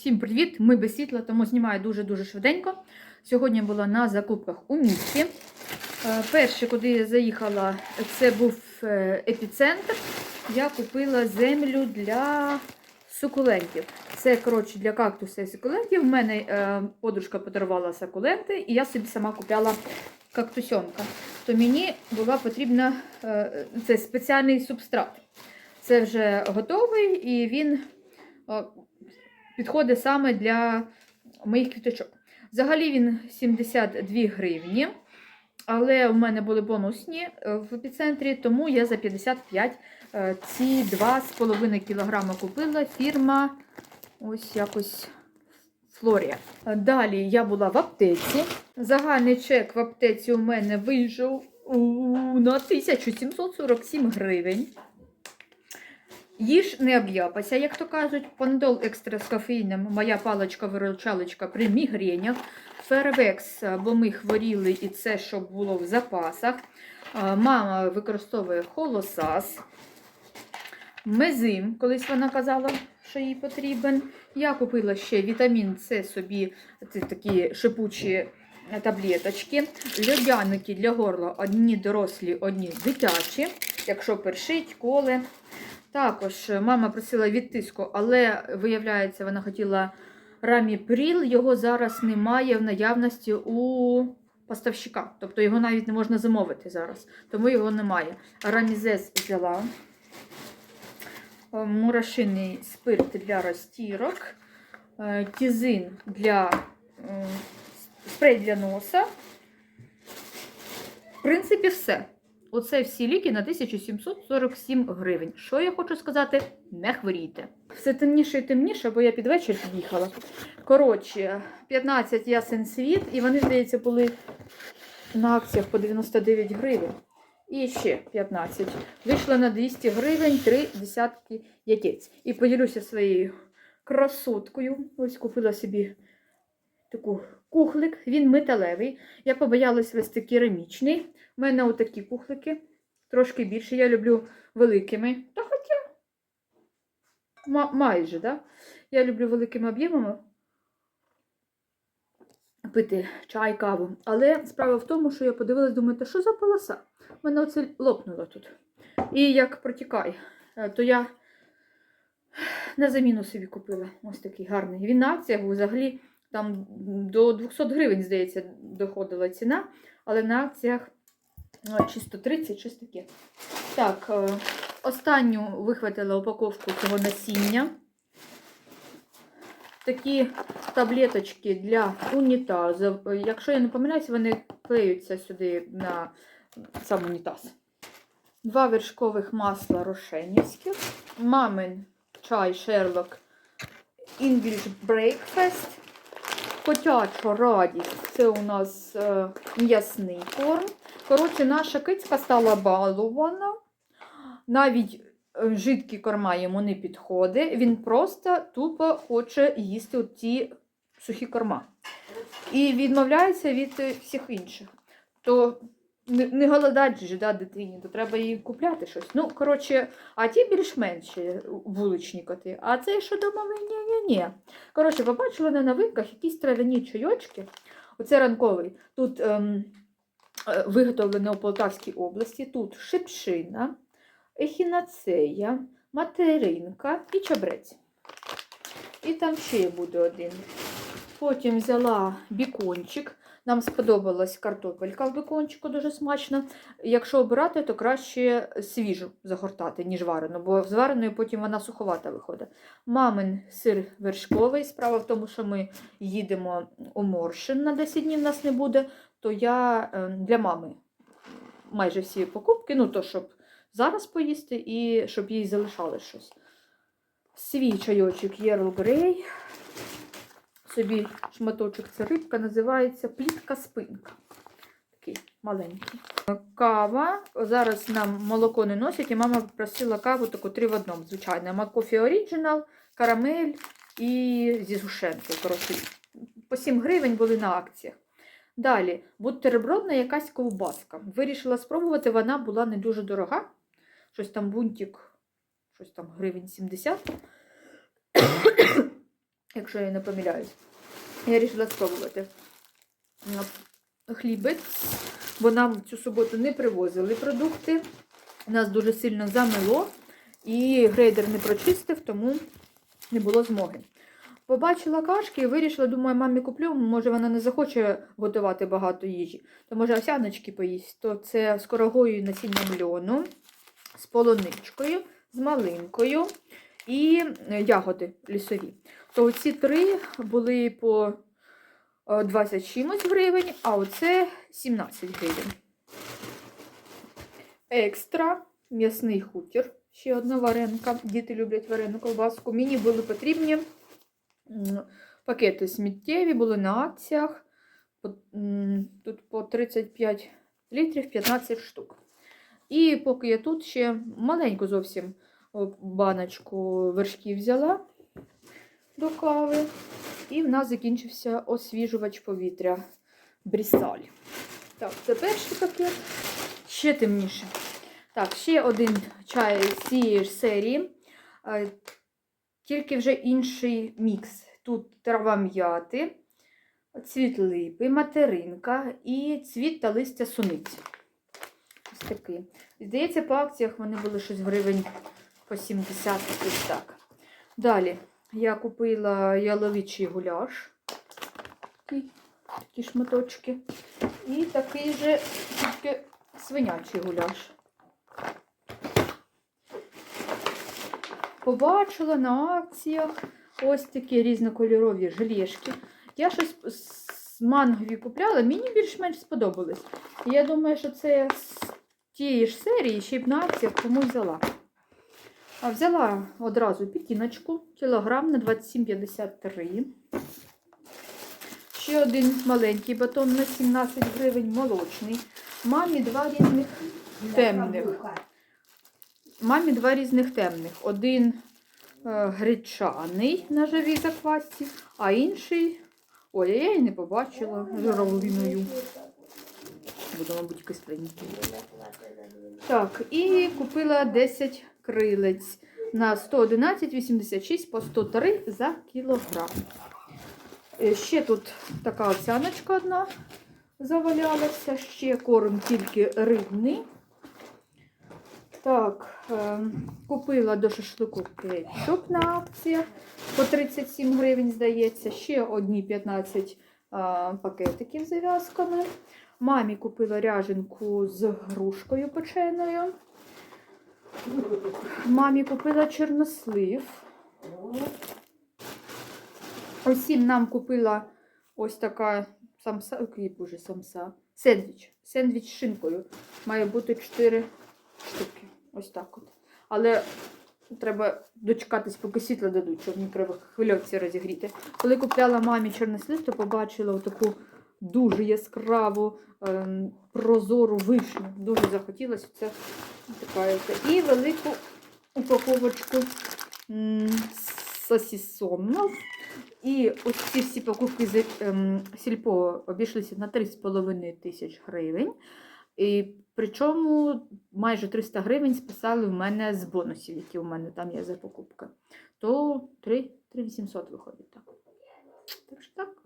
Всім привіт! Ми без світла, тому знімаю дуже-дуже швиденько. Сьогодні була на закупках у місті. Е, Перше, куди я заїхала, це був е, епіцентр. Я купила землю для сукулентів. Це, коротше, для кактуса і сукулентів. В мене е, подружка подарувала сукуленти, і я собі сама купляла кактусьонка. То мені була потрібна це спеціальний субстрат. Це вже готовий, і він підходить саме для моїх квіточок. Взагалі він 72 гривні, але у мене були бонусні е, в епіцентрі, тому я за 55 е, ці 2,5 кг купила фірма ось якось Флорія. Далі я була в аптеці. Загальний чек в аптеці у мене вийшов на 1747 гривень. Їж не об'япайся, як то кажуть. Пандол екстра з кофеїном, моя паличка-виручалочка при мігренях. Фервекс, бо ми хворіли, і це щоб було в запасах. Мама використовує холосас. Мезим, колись вона казала, що їй потрібен. Я купила ще вітамін С собі, це такі шипучі таблеточки. Льодяники для горла одні дорослі, одні дитячі. Якщо першить, коле. Також мама просила від тиску, але виявляється, вона хотіла раміпріл, його зараз немає в наявності у поставщика. Тобто його навіть не можна замовити зараз, тому його немає. Рамізес взяла. Е, Мурашиний спирт для розтірок, е, тізин для е, спрей для носа. В принципі, все. Оце всі ліки на 1747 гривень. Що я хочу сказати? Не хворійте. Все темніше і темніше, бо я під вечір під'їхала. Коротше, 15 ясен світ, і вони, здається, були на акціях по 99 гривень. І ще 15. Вийшла на 200 гривень, три десятки яєць. І поділюся своєю красоткою. Ось купила собі таку кухлик, він металевий. Я побоялась вести керамічний. У мене отакі кухлики, трошки більше. Я люблю великими. Та хоча ма- майже, да? Я люблю великими об'ємами пити чай, каву. Але справа в тому, що я подивилась, думаю, та що за полоса? У мене оце лопнуло тут. І як протікає, Е, то я на заміну собі купила ось такий гарний. Він на акціях взагалі там до 200 гривень, здається, доходила ціна, але на акціях ну, чи 130, щось таке. Так, е, останню вихватила упаковку цього насіння. Такі таблеточки для унітазу. Е, Якщо я не помиляюся, вони клеються сюди на сам унітаз. Два вершкових масла рошенівських. Мамин чай Шерлок English Breakfast. Котяча радість. Це у нас е, м'ясний корм. Коротше, наша кицька стала балована. Навіть е, жидкі корма йому не підходить. Він просто тупо хоче їсти ті сухі корма. І відмовляється від е, всіх інших. То не, не голодать же да, дитині, то треба їй купляти щось. Ну, коротше, а ті більш-менші вуличні коти. А цей що домовий? Ні-ні-ні. Коротше, побачила на новинках якісь трав'яні чайочки. Оце ранковий. Тут ем, е, виготовлено у Полтавській області. Тут шипшина, ехінацея, материнка і чабрець. І там ще буде один. Потім взяла бікончик. Нам сподобалась картопелька в бекончику, дуже смачно. Якщо обирати, то краще свіжу загортати, ніж варену, бо з вареною потім вона суховата виходить. Мамин сир вершковий. Справа в тому, що ми їдемо у Моршин на 10 днів нас не буде, то я е, для мами майже всі покупки, ну то щоб зараз поїсти і щоб їй залишали щось. Свій чайочок Єрл Грей. Собі шматочок це рибка, називається плітка спинка. Такий маленький. Кава. Зараз нам молоко не носять, і мама просила каву таку три в одному, звичайно. Макофі Оріджинал, карамель і зі згущенкою. Коротше, по 7 гривень були на акціях. Далі, бутербродна якась ковбаска. Вирішила спробувати, вона була не дуже дорога. Щось там бунтик, щось там гривень 70. Якщо я не помиляюсь. Я вирішила спробувати. Хлібець, бо нам цю суботу не привозили продукти. Нас дуже сильно замило, і грейдер не прочистив, тому не було змоги. Побачила кашки і вирішила, думаю, мамі куплю, може вона не захоче готувати багато їжі, то може овсяночки поїсть. То це з корогою насінням льону, з полуничкою, з малинкою і е, ягоди лісові. То ці три були по е, 20 чимось гривень, а оце 17 гривень. Екстра м'ясний хутір. Ще одна варенка. Діти люблять варену колбаску. Мені були потрібні пакети сміттєві, були на акціях. Тут по 35 літрів 15 штук. І поки я тут ще маленьку зовсім баночку вершків взяла до кави. І в нас закінчився освіжувач повітря Брісталь. Так, це перший пакет. Ще темніше. Так, ще один чай з цієї ж серії. Е, Тільки вже інший мікс. Тут трава м'яти, цвіт липи, материнка і цвіт та листя суниці. Ось такий. Здається, по акціях вони були щось гривень по 70 ось так. Далі я купила яловичий гуляш. Такі, такі шматочки. І такий же тільки свинячий гуляш. Побачила на акціях ось такі різнокольорові желешки. Я щось з мангові купляла, мені більш-менш сподобалось. Я думаю, що це з тієї ж серії ще б на акціях комусь взяла. А взяла одразу пікіночку, кілограм на 27,53. Ще один маленький батон на 17 гривень, молочний. Мамі два різних темних. Мамі два різних темних. Один е, гречаний на живій заквасці, а інший. Ой, я її не побачила журавлиною. Буде, мабуть, кисленький. Так, і купила 10 крилець на 111,86 по 103 за кілограм. Е, Ще тут така овсяночка одна завалялася, ще корм тільки рибний. Так, е, купила до шашлику кетчуп на акціях по 37 гривень, здається. Ще одні 15 пакетиків з зав'язками. Мамі купила ряженку з грушкою печеною. Мамі купила чорнослив. Усім нам купила ось така самса, який боже, самса. Сендвіч. Сендвіч з шинкою. Має бути 4 штуки. Ось так от. Але треба дочекатись, поки світло дадуть, щоб мікрохвильовці розігріти. Коли купляла мамі чорнослив, то побачила таку дуже яскраву ем, прозору вишню. Дуже захотілося це така. І велику упаковочку м, сосісонів. І ось ці всі покупки з ем, сільпо обійшлися на 3,5 тисяч гривень. І причому майже 300 гривень списали в мене з бонусів, які у мене там є за покупки. То 3, 3800 виходить так. Так що так.